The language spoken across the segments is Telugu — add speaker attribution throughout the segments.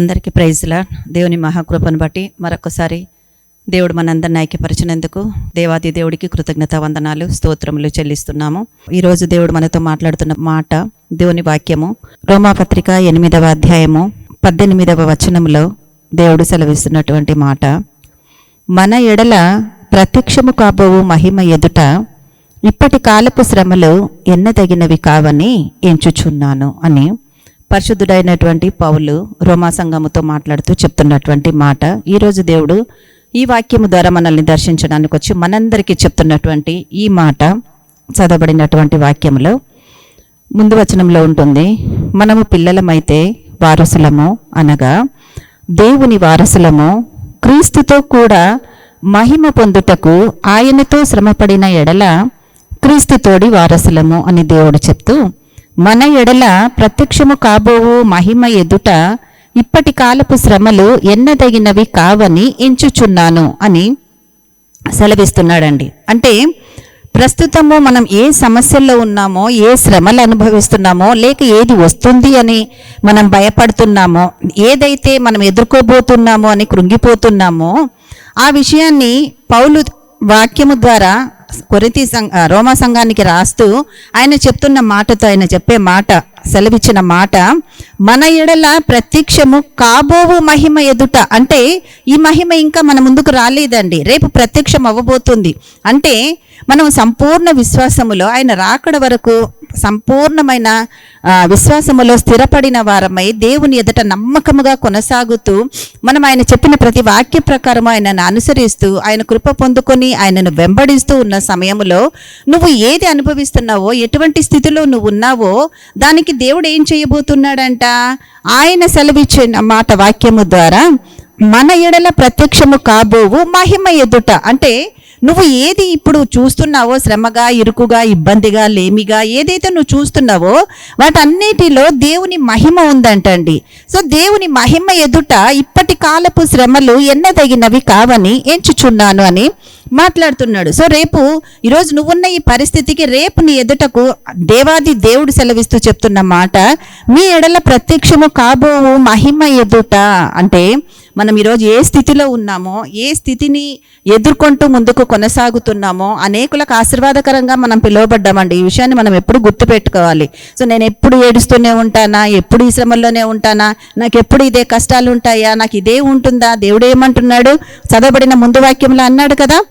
Speaker 1: అందరికీ ప్రైజ్లా దేవుని మహాకృపను బట్టి మరొకసారి దేవుడు మనందరిని ఐక్యపరిచినందుకు దేవాది దేవుడికి కృతజ్ఞత వందనాలు స్తోత్రములు చెల్లిస్తున్నాము. ఈరోజు దేవుడు మనతో మాట్లాడుతున్న మాట దేవుని వాక్యము రోమాపత్రిక ఎనిమిదవ అధ్యాయము పద్దెనిమిదవ వచనములో దేవుడు సెలవిస్తున్నటువంటి మాట. మన ఎడల ప్రత్యక్షము కాబోవు మహిమ ఎదుట ఇప్పటి కాలపు శ్రమలు ఎన్నదగినవి కావని ఎంచుచున్నాను అని. పరిశుద్ధుడైనటువంటి పౌలు రోమా సంఘముతో మాట్లాడుతూ చెప్తున్నటువంటి మాట. ఈరోజు దేవుడు ఈ వాక్యము ద్వారా మనల్ని దర్శించడానికి వచ్చి మనందరికీ చెప్తున్నటువంటి ఈ మాట చదవబడినటువంటి వాక్యములో. ముందు వచనంలో ఉంటుంది మనము పిల్లలమైతే వారసులము అనగా దేవుని వారసులము క్రీస్తుతో కూడా మహిమ పొందుటకు ఆయనతో శ్రమపడిన ఎడల క్రీస్తుతోడి వారసులము అని దేవుడు చెప్తూ మన ఎడల ప్రత్యక్షము కాబోవు మహిమ ఎదుట ఇప్పటి కాలపు శ్రమలు ఎన్నదగినవి కావని ఎంచుచున్నాను అని సెలవిస్తున్నాడండి. అంటే ప్రస్తుతము మనం ఏ సమస్యల్లో ఉన్నామో ఏ శ్రమలు అనుభవిస్తున్నామో లేక ఏది వస్తుంది అని మనం భయపడుతున్నామో ఏదైతే మనం ఎదుర్కోబోతున్నామో అని కృంగిపోతున్నామో ఆ విషయాన్ని పౌలు వాక్యము ద్వారా కొరితి సంఘ రోమా సంఘానికి రాస్తూ ఆయన చెప్తున్న మాటతో ఆయన చెప్పే మాట సెలవిచ్చిన మాట మన ఎడల ప్రత్యక్షము కాబోవు మహిమ ఎదుట. అంటే ఈ మహిమ ఇంకా మన ముందుకు రాలేదండి. రేపు ప్రత్యక్షం అవ్వబోతుంది. అంటే మనం సంపూర్ణ విశ్వాసములో ఆయన రాకడ వరకు సంపూర్ణమైన విశ్వాసములో స్థిరపడిన వారమై దేవుని ఎదుట నమ్మకముగా కొనసాగుతూ మనం ఆయన చెప్పిన ప్రతి వాక్య ప్రకారం ఆయనను అనుసరిస్తూ ఆయన కృప పొందుకొని ఆయనను వెంబడిస్తూ ఉన్న సమయంలో నువ్వు ఏది అనుభవిస్తున్నావో ఎటువంటి స్థితిలో నువ్వు ఉన్నావో దానికి దేవుడు ఏం చేయబోతున్నాడంట? ఆయన సెలవిచ్చిన మాట వాక్యము ద్వారా మన ఎడల ప్రత్యక్షము కాబోవు మహిమ ఎదుట. అంటే నువ్వు ఏది ఇప్పుడు చూస్తున్నావో శ్రమగా ఇరుకుగా ఇబ్బందిగా లేమిగా ఏదైతే నువ్వు చూస్తున్నావో వాటన్నిటిలో దేవుని మహిమ ఉందంటండి. సో దేవుని మహిమ ఎదుట ఇప్పటి కాలపు శ్రమలు ఎన్నదగినవి కావని ఎంచుచున్నాను అని మాట్లాడుతున్నాడు. సో రేపు ఈరోజు నువ్వున్న ఈ పరిస్థితికి రేపు నీ ఎదుటకు దేవాది దేవుడు సెలవిస్తూ చెప్తున్న మాట మీ ఎడల ప్రత్యక్షము కాబో మహిమ ఎదుట. అంటే మనం ఈరోజు ఏ స్థితిలో ఉన్నామో ఏ స్థితిని ఎదుర్కొంటూ ముందుకు కొనసాగుతున్నామో అనేకులకు ఆశీర్వాదకరంగా మనం పిలువబడ్డామండి. ఈ విషయాన్ని మనం ఎప్పుడు గుర్తుపెట్టుకోవాలి. సో నేను ఎప్పుడు ఏడుస్తూనే ఉంటానా? ఎప్పుడు ఈ శ్రమల్లోనే ఉంటానా? నాకు ఎప్పుడు ఇదే కష్టాలు ఉంటాయా నాకు ఇదే ఉంటుందా? దేవుడు ఏమంటున్నాడు? చదవబడిన ముందు వాక్యంలో అన్నాడు కదా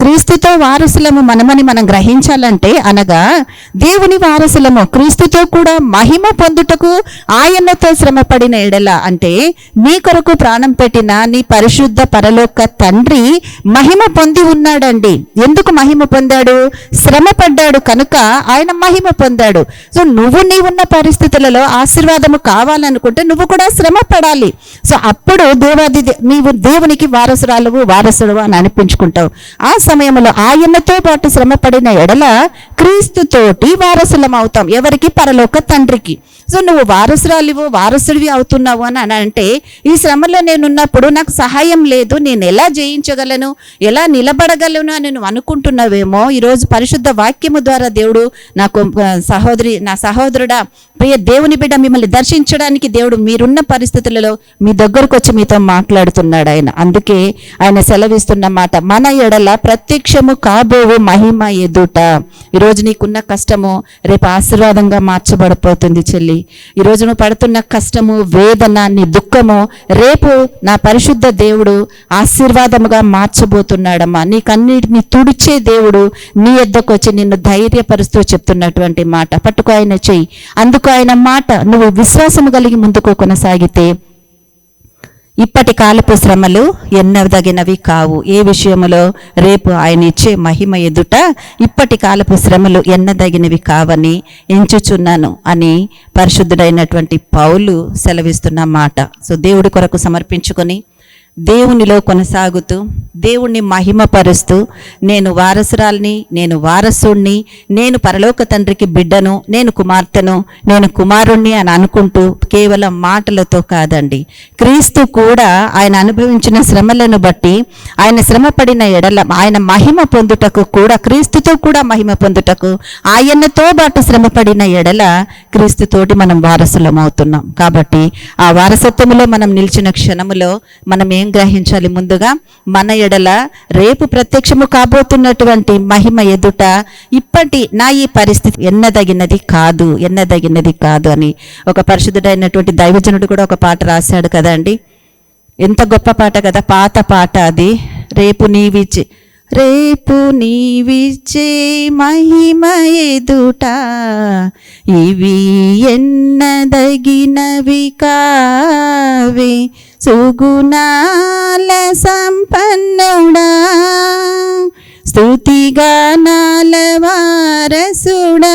Speaker 1: క్రీస్తుతో వారసులము మనమని మనం గ్రహించాలంటే అనగా దేవుని వారసులము క్రీస్తుతో కూడా మహిమ పొందుటకు ఆయనతో శ్రమపడిన ఎడల అంటే నీ కొరకు ప్రాణం పెట్టిన నీ పరిశుద్ధ పరలోక తండ్రి మహిమ పొంది ఉన్నాడండి. ఎందుకు మహిమ పొందాడు? శ్రమ పడ్డాడు కనుక ఆయన మహిమ పొందాడు. సో నువ్వు నీవున్న పరిస్థితులలో ఆశీర్వాదము కావాలనుకుంటే నువ్వు కూడా శ్రమ పడాలి సో అప్పుడు దేవాది దే- నీవు దేవునికి వారసురాలు వారసుడు అని అనిపించుకుంటావు. ఆ సమయంలో ఆయనతో పాటు శ్రమ పడిన ఎడల క్రీస్తుతోటి వారసులం అవుతాం ఎవరికి? పరలోక తండ్రికి. సో నువ్వు వారసురాలివో వారసుడివి అవుతున్నావు అని అని అంటే ఈ శ్రమలో నేనున్నప్పుడు నాకు సహాయం లేదు. నేను ఎలా జయించగలను? ఎలా నిలబడగలను అని నువ్వు అనుకుంటున్నావేమో? ఈరోజు పరిశుద్ధ వాక్యము ద్వారా దేవుడు నాకు సహోదరి నా సహోదరుడా ప్రియ దేవుని బిడ్డ మిమ్మల్ని దర్శించడానికి దేవుడు మీరున్న పరిస్థితులలో మీ దగ్గరకు వచ్చి మీతో మాట్లాడుతున్నాడు ఆయన. అందుకే ఆయన సెలవిస్తున్న మాట మన ఎడల ప్రత్యక్షము కాబోవు మహిమ ఎదుట. ఈరోజు నీకున్న కష్టము రేపు ఆశీర్వాదంగా మార్చబడిపోతుంది చెల్లి. ఈరోజు నువ్వు పడుతున్న కష్టము వేదన నీ దుఃఖము రేపు నా పరిశుద్ధ దేవుడు ఆశీర్వాదముగా మార్చబోతున్నాడమ్మా. నీకన్నిటిని తుడిచే దేవుడు నీ ఎద్దకు వచ్చి నిన్ను ధైర్యపరుస్తూ చెప్తున్నటువంటి మాట. పట్టుకు ఆయన చెయ్యి. అందుకు ఆయన మాట నువ్వు విశ్వాసము కలిగి ముందుకు కొనసాగితే ఇప్పటి కాలపు శ్రమలు ఎన్నదగినవి కావు. ఏ విషయములో రేపు ఆయన ఇచ్చే మహిమ ఎదుట ఇప్పటి కాలపు శ్రమలు ఎన్నదగినవి కావని ఎంచుచున్నాను అని పరిశుద్ధుడైనటువంటి పౌలు సెలవిస్తున్న మాట. సో దేవుడి కొరకు సమర్పించుకొని దేవునిలో కొనసాగుతూ దేవుణ్ణి మహిమపరుస్తూ నేను వారసురాల్ని నేను వారసుణ్ణి నేను పరలోక తండ్రికి బిడ్డను నేను కుమార్తెను నేను కుమారుణ్ణి అని అనుకుంటూ కేవలం మాటలతో కాదండి. క్రీస్తు కూడా ఆయన అనుభవించిన శ్రమలను బట్టి ఆయన శ్రమ పడిన ఎడల ఆయన మహిమ పొందుటకు కూడా క్రీస్తుతో కూడా మహిమ పొందుటకు ఆయనతో పాటు శ్రమ పడిన ఎడల క్రీస్తుతోటి మనం వారసులం అవుతున్నాం కాబట్టి ఆ వారసత్వంలో మనం నిలిచిన క్షణములో మనం ఏం గ్రహించాలి ముందుగా. మన ఎడల రేపు ప్రత్యక్షము కాబోతున్నటువంటి మహిమ ఎదుట ఇప్పటి నా ఈ పరిస్థితి ఎన్నదగినది కాదు ఎన్నదగినది కాదు అని ఒక పరిశుద్ధుడైనటువంటి దైవజనుడు కూడా ఒక పాట రాశాడు కదండి. ఎంత గొప్ప పాట కదా పాత పాట అది. రేపు నీవిచ్చి రేపు నీవిచ్చే మహిమ ఎదుట ఇవి ఎన్నదగినవి కావే. సుగుణాల సంపన్నుడా. స్తుతిగానాల వారసుడా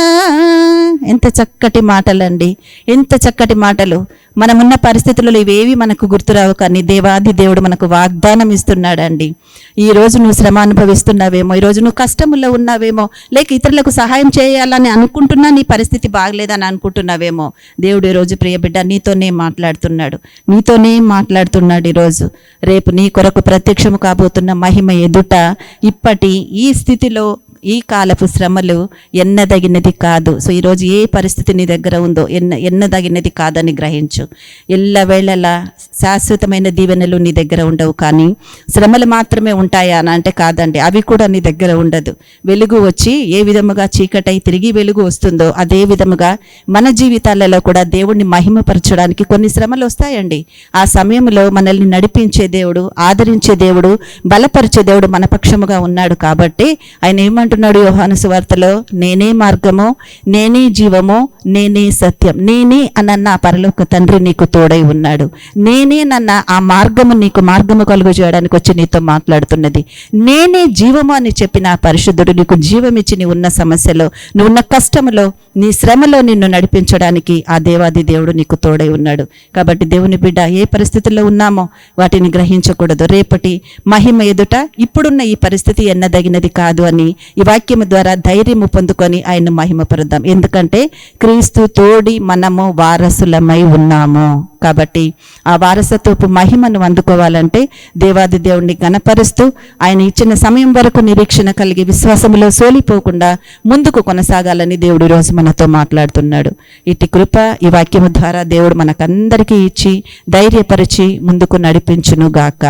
Speaker 1: ఎంత చక్కటి మాటలండి. ఎంత చక్కటి మాటలు. మనమున్న పరిస్థితులలో ఇవేవి మనకు గుర్తురావు కానీ దేవాది దేవుడు మనకు వాగ్దానం ఇస్తున్నాడండి. ఈ రోజు నువ్వు శ్రమ అనుభవిస్తున్నావేమో ఈ రోజు నువ్వు కష్టముల్లో ఉన్నావేమో లేక ఇతరులకు సహాయం చేయాలని అనుకుంటున్నా నీ పరిస్థితి బాగలేదని అనుకుంటున్నావేమో. దేవుడు ఈ రోజు నీతోనే మాట్లాడుతున్నాడు. నీతోనే మాట్లాడుతున్నాడు ఈరోజు రేపు నీ కొరకు ప్రత్యక్షము కాబోతున్న మహిమ ఎదుట ఇప్పటి ఈ స్థితిలో ఈ కాలపు శ్రమలు ఎన్నదగినది కాదు. సో ఈరోజు ఏ పరిస్థితి నీ దగ్గర ఉందో ఎన్న ఎన్నదగినది కాదని గ్రహించు. ఎల్లవేళలా శాశ్వతమైన దీవెనలు నీ దగ్గర ఉండవు కానీ శ్రమలు మాత్రమే ఉంటాయా అని అంటే కాదండి. అవి కూడా నీ దగ్గర ఉండదు. వెలుగు వచ్చి ఏ విధముగా చీకటై తిరిగి వెలుగు వస్తుందో అదే విధముగా మన జీవితాలలో కూడా దేవుణ్ణి మహిమపరచడానికి కొన్ని శ్రమలు వస్తాయండి. ఆ సమయంలో మనల్ని నడిపించే దేవుడు ఆదరించే దేవుడు బలపరిచే దేవుడు మన పక్షముగా ఉన్నాడు కాబట్టి ఆయన అంటున్నాడు యోహాను సువార్తలో నేనే మార్గము నేనే జీవము నేనే సత్యం. నేనే అన్న పరలోక తండ్రి నీకు తోడై ఉన్నాడు. నేనే నన్న ఆ మార్గము నీకు మార్గము కలుగు చేయడానికి వచ్చి నీతో మాట్లాడుతున్నది. నేనే జీవము అని చెప్పిన ఆ పరిశుద్ధుడు నీకు జీవమిచ్చి నీ ఉన్న సమస్యలో నువ్వు ఉన్న కష్టములో నీ శ్రమలో నిన్ను నడిపించడానికి ఆ దేవాది దేవుడు నీకు తోడై ఉన్నాడు. కాబట్టి దేవుని బిడ్డ ఏ పరిస్థితుల్లో ఉన్నామో వాటిని గ్రహించకూడదు. రేపటి మహిమ ఎదుట ఇప్పుడున్న ఈ పరిస్థితి ఎన్నదగినది కాదు అని ఈ వాక్యము ద్వారా ధైర్యము పొందుకొని ఆయన మహిమపరుద్దాం. ఎందుకంటే క్రీస్తు తోడి మనము వారసులమై ఉన్నాము. కాబట్టి ఆ వారసత్వపు మహిమను అందుకోవాలంటే దేవాది దేవుణ్ణి గణపరుస్తూ ఆయన ఇచ్చిన సమయం వరకు నిరీక్షణ కలిగి విశ్వాసములో సోలిపోకుండా ముందుకు కొనసాగాలని దేవుడు ఈరోజు మనతో మాట్లాడుతున్నాడు. ఇటు కృప ఈ వాక్యము ద్వారా దేవుడు మనకందరికీ ఇచ్చి ధైర్యపరిచి ముందుకు నడిపించును గాక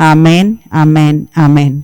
Speaker 1: ఆమెన్ ఆమెన్ ఆమెన్.